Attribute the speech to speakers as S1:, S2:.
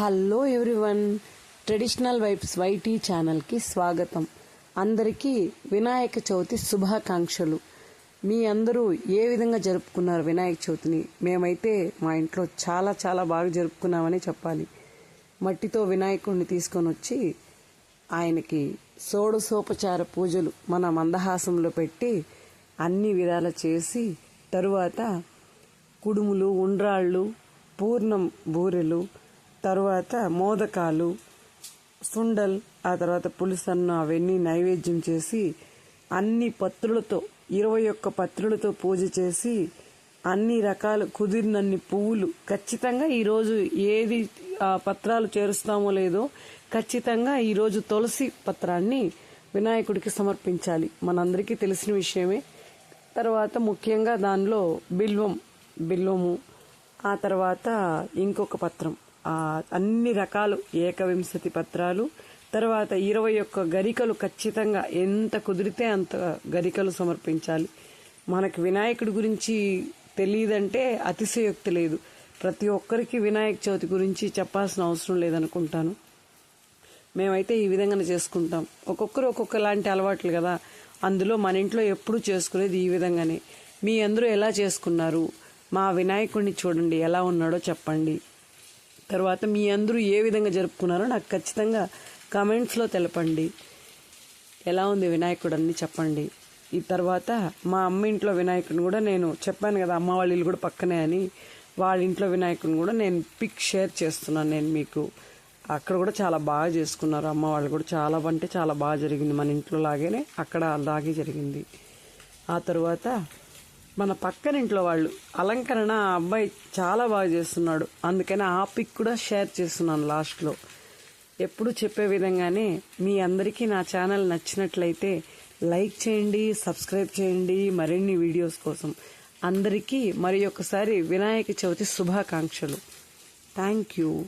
S1: Hello everyone. Traditional vibes YT ఛానల్కి స్వాగతం. అందరికీ వినాయక చవితి శుభాకాంక్షలు. మీ అందరూ ఏ విధంగా జరుపుకున్నారు వినాయక చవితిని? మేమైతే మా ఇంట్లో చాలా చాలా బాగా జరుపుకున్నామని చెప్పాలి. మట్టితో వినాయకుడిని తీసుకొని వచ్చి ఆయనకి షోడశోపచార పూజలు మన మందహాసంలో పెట్టి అన్ని విధాలు చేసి తరువాత కుడుములు ఉండ్రాళ్ళు పూర్ణం బూరెలు తర్వాత మోదకాలు సుండల్ ఆ తర్వాత పులిసన్ను అవన్నీ నైవేద్యం చేసి అన్ని పత్రులతో ఇరవై ఒక్క పత్రులతో పూజ చేసి అన్ని రకాలు కుదిరినన్ని పువ్వులు ఖచ్చితంగా ఈరోజు ఏది ఆ పత్రాలు చేరుస్తామో లేదో ఖచ్చితంగా ఈరోజు తులసి పత్రాన్ని వినాయకుడికి సమర్పించాలి. మనందరికీ తెలిసిన విషయమే. తర్వాత ముఖ్యంగా దానిలో బిల్వం బిల్వము ఆ తర్వాత ఇంకొక పత్రం. అన్ని రకాలు ఏకవింశతి పత్రాలు తర్వాత ఇరవై ఒక్క గరికలు ఖచ్చితంగా ఎంత కుదిరితే అంత గరికలు సమర్పించాలి. మనకు వినాయకుడి గురించి తెలియదంటే అతిశయోక్తి లేదు. ప్రతి ఒక్కరికి వినాయక చవితి గురించి చెప్పాల్సిన అవసరం లేదనుకుంటాను. మేమైతే ఈ విధంగానే చేసుకుంటాం. ఒక్కొక్కరు ఒక్కొక్క లాంటి అలవాట్లు కదా. అందులో మన ఇంట్లో ఎప్పుడు చేసుకునేది ఈ విధంగానే. మీ అందరూ ఎలా చేసుకున్నారు? మా వినాయకుడిని చూడండి ఎలా ఉన్నాడో చెప్పండి. తర్వాత మీ అందరూ ఏ విధంగా జరుపుకున్నారో నాకు ఖచ్చితంగా కామెంట్స్లో తెలపండి. ఎలా ఉంది వినాయకుడు అన్ని చెప్పండి. ఈ తర్వాత మా అమ్మ ఇంట్లో వినాయకుడిని కూడా నేను చెప్పాను కదా అమ్మ వాళ్ళ ఇల్లు కూడా పక్కనే అని. వాళ్ళ ఇంట్లో వినాయకుడిని కూడా నేను పిక్ షేర్ చేస్తున్నాను నేను మీకు. అక్కడ కూడా చాలా బాగా చేసుకున్నారు అమ్మ వాళ్ళు కూడా. చాలా అంటే చాలా బాగా జరిగింది మన ఇంట్లో లాగానే అక్కడ అలాగే జరిగింది. ఆ తర్వాత మన పక్కనింట్లో వాళ్ళు. అలంకరణ ఆ అబ్బాయి చాలా బాగా చేస్తున్నాడు. అందుకని ఆ పిక్ కూడా షేర్ చేస్తున్నాను లాస్ట్లో. ఎప్పుడు చెప్పే విధంగానే మీ అందరికీ నా ఛానల్ నచ్చినట్లయితే లైక్ చేయండి సబ్స్క్రైబ్ చేయండి మరిన్ని వీడియోస్ కోసం. అందరికీ మరి ఒకసారి వినాయక చవితి శుభాకాంక్షలు. Thank you.